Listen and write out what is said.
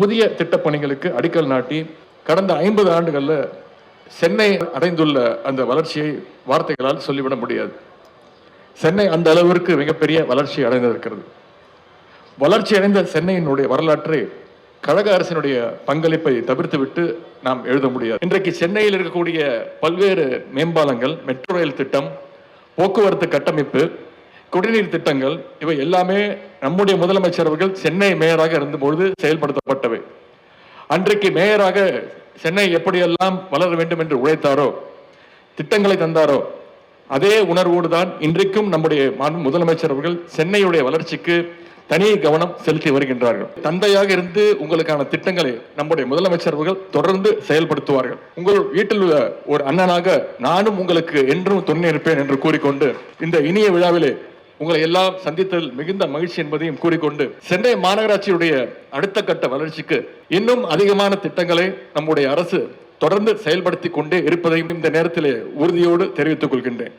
புதிய திட்டப்பணிகளுக்கு அடிக்கல் நாட்டி கடந்த ஐம்பது ஆண்டுகளில் சென்னை அடைந்துள்ள அந்த வளர்ச்சியை வார்த்தைகளால் சொல்லிவிட முடியாது. சென்னை அந்த அளவிற்கு மிகப்பெரிய வளர்ச்சி அடைந்திருக்கிறது. வளர்ச்சி அடைந்த சென்னையினுடைய வரலாற்றை கழக அரசினுடைய பங்களிப்பை தவிர்த்துவிட்டு நாம் எழுத முடியாது. இன்றைக்கு சென்னையில் இருக்கக்கூடிய பல்வேறு மேம்பாலங்கள் மெட்ரோ ரயில் திட்டம் போக்குவரத்து கட்டமைப்பு குடிநீர் திட்டங்கள் இவை எல்லாமே நம்முடைய முதலமைச்சர் அவர்கள் சென்னை மேயராக இருந்தபொழுது செயல்படுத்தப்பட்டவை. அன்றைக்கு மேயராக சென்னை எப்படியெல்லாம் வளர வேண்டும் என்று உழைத்தாரோ திட்டங்களை தந்தாரோ அதே உணர்வோடு தான் இன்றைக்கும் நம்முடைய முதலமைச்சர் அவர்கள் சென்னையுடைய வளர்ச்சிக்கு தனி கவனம் செலுத்தி வருகின்றார்கள். தந்தையாக இருந்து உங்களுக்கான திட்டங்களை நம்முடைய முதலமைச்சர் அவர்கள் தொடர்ந்து செயல்படுத்துவார்கள். உங்கள் வீட்டில் உள்ள ஒரு அண்ணனாக நானும் உங்களுக்கு என்றும் துணை இருப்பேன் என்று கூறிக்கொண்டு இந்த இனிய விழாவிலே உங்களை எல்லாம் சந்தித்ததில் மிகுந்த மகிழ்ச்சி என்பதையும் கூறிக்கொண்டு சென்னை மாநகராட்சியுடைய அடுத்த கட்ட வளர்ச்சிக்கு இன்னும் அதிகமான திட்டங்களை நம்முடைய அரசு தொடர்ந்து செயல்படுத்தி கொண்டே இருப்பதையும் இந்த நேரத்திலே உறுதியோடு தெரிவித்துக் கொள்கின்றேன்.